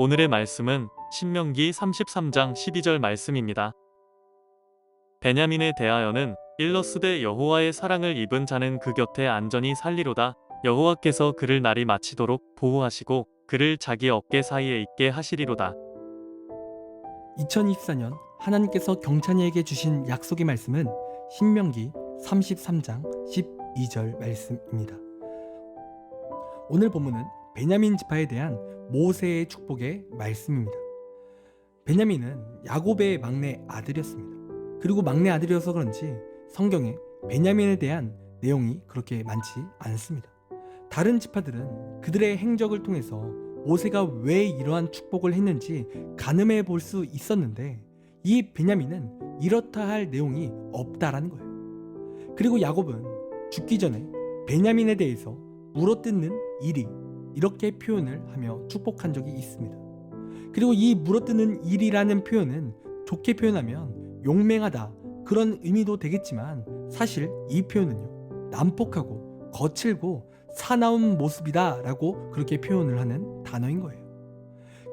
오늘의 말씀은 신명기 33장 12절 말씀입니다. 베냐민에 대하여는 일러스되 여호와의 사랑을 입은 자는 그 곁에 안전히 살리로다. 여호와께서 그를 날이 마치도록 보호하시고 그를 자기 어깨 사이에 있게 하시리로다. 2024년 하나님께서 경찬이에게 주신 약속의 말씀은 신명기 33장 12절 말씀입니다. 오늘 본문은 베냐민 지파에 대한 모세의 축복의 말씀입니다. 베냐민은 야곱의 막내 아들이었습니다. 그리고 막내 아들이어서 그런지 성경에 베냐민에 대한 내용이 그렇게 많지 않습니다. 다른 지파들은 그들의 행적을 통해서 모세가 왜 이러한 축복을 했는지 가늠해 볼 수 있었는데 이 베냐민은 이렇다 할 내용이 없다라는 거예요. 그리고 야곱은 죽기 전에 베냐민에 대해서 물어뜯는 일이 이렇게 표현을 하며 축복한 적이 있습니다. 그리고 이 물어뜯는 일이라는 표현은 좋게 표현하면 용맹하다 그런 의미도 되겠지만 사실 이 표현은요 난폭하고 거칠고 사나운 모습이다라고 그렇게 표현을 하는 단어인 거예요.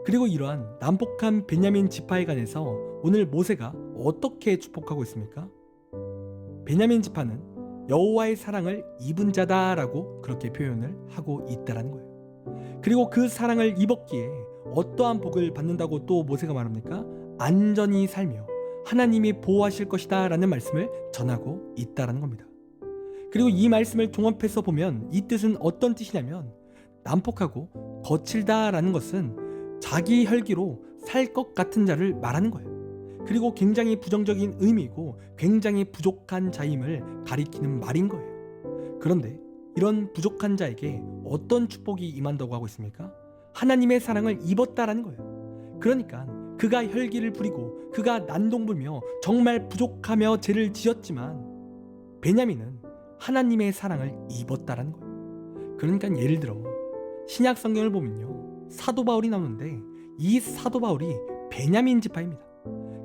그리고 이러한 난폭한 베냐민 지파에 관해서 오늘 모세가 어떻게 축복하고 있습니까? 베냐민 지파는 여호와의 사랑을 입은 자다라고 그렇게 표현을 하고 있다라는 거예요. 그리고 그 사랑을 입었기에 어떠한 복을 받는다고 또 모세가 말합니까? 안전히 살며 하나님이 보호하실 것이다 라는 말씀을 전하고 있다라는 겁니다. 그리고 이 말씀을 종합해서 보면 이 뜻은 어떤 뜻이냐면 난폭하고 거칠다라는 것은 자기 혈기로 살 것 같은 자를 말하는 거예요. 그리고 굉장히 부정적인 의미이고 굉장히 부족한 자임을 가리키는 말인 거예요. 그런데 이런 부족한 자에게 어떤 축복이 임한다고 하고 있습니까? 하나님의 사랑을 입었다라는 거예요. 그러니까 그가 혈기를 부리고 그가 난동불며 정말 부족하며 죄를 지었지만 베냐민은 하나님의 사랑을 입었다라는 거예요. 그러니까 예를 들어 신약 성경을 보면요 사도 바울이 나오는데 이 사도 바울이 베냐민 지파입니다.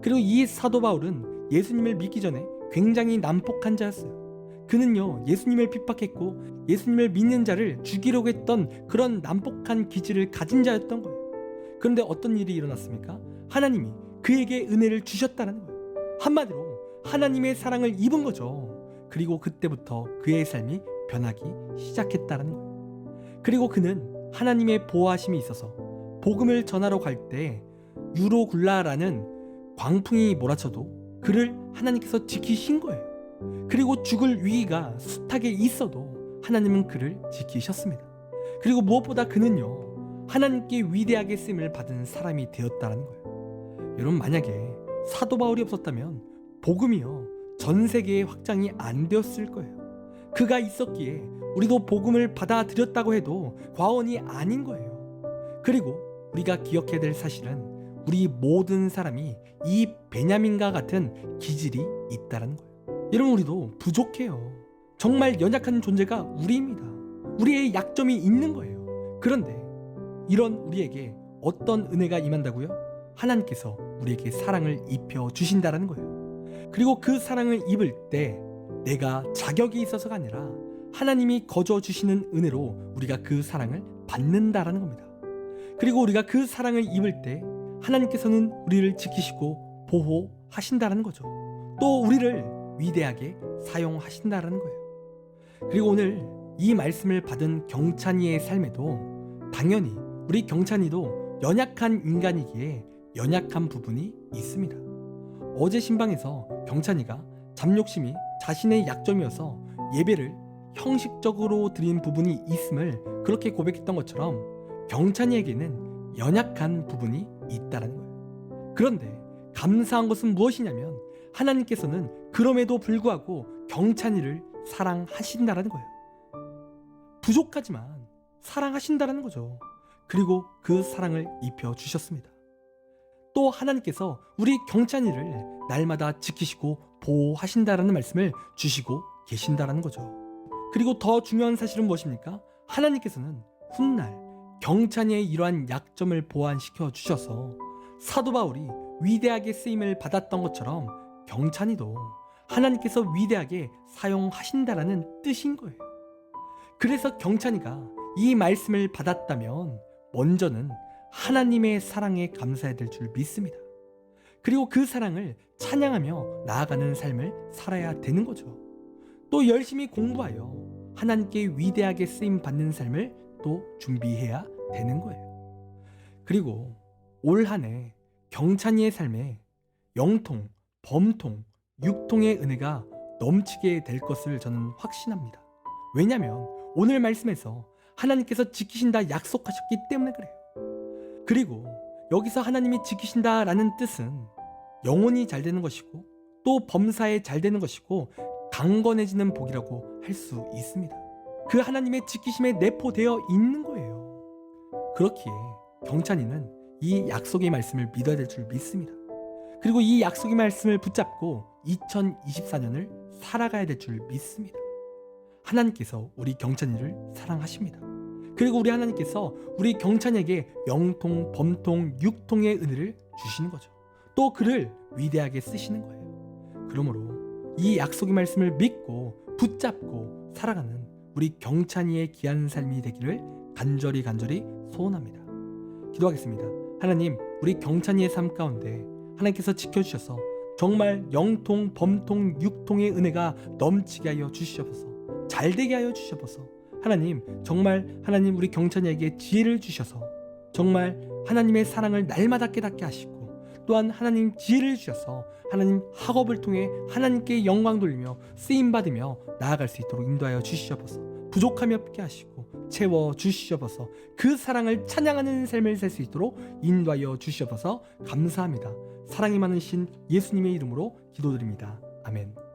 그리고 이 사도 바울은 예수님을 믿기 전에 굉장히 난폭한 자였어요. 그는요 예수님을 핍박했고 예수님을 믿는 자를 죽이려고 했던 그런 난폭한 기질을 가진 자였던 거예요. 그런데 어떤 일이 일어났습니까? 하나님이 그에게 은혜를 주셨다는 거예요. 한마디로 하나님의 사랑을 입은 거죠. 그리고 그때부터 그의 삶이 변하기 시작했다는 거예요. 그리고 그는 하나님의 보호하심이 있어서 복음을 전하러 갈 때 유로굴라라는 광풍이 몰아쳐도 그를 하나님께서 지키신 거예요. 그리고 죽을 위기가 숱하게 있어도 하나님은 그를 지키셨습니다. 그리고 무엇보다 그는요 하나님께 위대하게 쓰임을 받은 사람이 되었다는 거예요. 여러분 만약에 사도 바울이 없었다면 복음이요 전 세계에 확장이 안 되었을 거예요. 그가 있었기에 우리도 복음을 받아들였다고 해도 과언이 아닌 거예요. 그리고 우리가 기억해야 될 사실은 우리 모든 사람이 이 베냐민과 같은 기질이 있다는 거예요. 여러분 우리도 부족해요. 정말 연약한 존재가 우리입니다. 우리의 약점이 있는 거예요. 그런데 이런 우리에게 어떤 은혜가 임한다고요? 하나님께서 우리에게 사랑을 입혀 주신다는 거예요. 그리고 그 사랑을 입을 때 내가 자격이 있어서가 아니라 하나님이 거저 주시는 은혜로 우리가 그 사랑을 받는다라는 겁니다. 그리고 우리가 그 사랑을 입을 때 하나님께서는 우리를 지키시고 보호하신다라는 거죠. 또 우리를 위대하게 사용하신다라는 거예요. 그리고 오늘 이 말씀을 받은 경찬이의 삶에도 당연히 우리 경찬이도 연약한 인간이기에 연약한 부분이 있습니다. 어제 신방에서 경찬이가 잡욕심이 자신의 약점이어서 예배를 형식적으로 드린 부분이 있음을 그렇게 고백했던 것처럼 경찬이에게는 연약한 부분이 있다는 거예요. 그런데 감사한 것은 무엇이냐면 하나님께서는 그럼에도 불구하고 경찬이를 사랑하신다라는 거예요. 부족하지만 사랑하신다라는 거죠. 그리고 그 사랑을 입혀 주셨습니다. 또 하나님께서 우리 경찬이를 날마다 지키시고 보호하신다라는 말씀을 주시고 계신다라는 거죠. 그리고 더 중요한 사실은 무엇입니까? 하나님께서는 훗날 경찬이의 이러한 약점을 보완시켜 주셔서 사도 바울이 위대하게 쓰임을 받았던 것처럼 경찬이도 하나님께서 위대하게 사용하신다라는 뜻인 거예요. 그래서 경찬이가 이 말씀을 받았다면 먼저는 하나님의 사랑에 감사해야 될 줄 믿습니다. 그리고 그 사랑을 찬양하며 나아가는 삶을 살아야 되는 거죠. 또 열심히 공부하여 하나님께 위대하게 쓰임 받는 삶을 또 준비해야 되는 거예요. 그리고 올 한 해 경찬이의 삶에 영통, 범통, 육통의 은혜가 넘치게 될 것을 저는 확신합니다. 왜냐하면 오늘 말씀에서 하나님께서 지키신다 약속하셨기 때문에 그래요. 그리고 여기서 하나님이 지키신다라는 뜻은 영혼이 잘 되는 것이고 또 범사에 잘 되는 것이고 강건해지는 복이라고 할 수 있습니다. 그 하나님의 지키심에 내포되어 있는 거예요. 그렇기에 경찬이는 이 약속의 말씀을 믿어야 될 줄 믿습니다. 그리고 이 약속의 말씀을 붙잡고 2024년을 살아가야 될 줄 믿습니다. 하나님께서 우리 경찬이를 사랑하십니다. 그리고 우리 하나님께서 우리 경찬에게 영통, 범통, 육통의 은혜를 주시는 거죠. 또 그를 위대하게 쓰시는 거예요. 그러므로 이 약속의 말씀을 믿고 붙잡고 살아가는 우리 경찬이의 귀한 삶이 되기를 간절히 간절히 소원합니다. 기도하겠습니다. 하나님, 우리 경찬이의 삶 가운데 하나님께서 지켜주셔서 정말 영통, 범통, 육통의 은혜가 넘치게 하여 주시옵소서. 잘 되게 하여 주시옵소서. 하나님, 정말 하나님 우리 경찬이에게 지혜를 주셔서 정말 하나님의 사랑을 날마다 깨닫게 하시고 또한 하나님 지혜를 주셔서 하나님 학업을 통해 하나님께 영광 돌리며 쓰임 받으며 나아갈 수 있도록 인도하여 주시옵소서. 부족함이 없게 하시고 채워 주시옵소서. 그 사랑을 찬양하는 삶을 살 수 있도록 인도하여 주시옵소서. 감사합니다. 사랑이 많으신 예수님의 이름으로 기도드립니다. 아멘.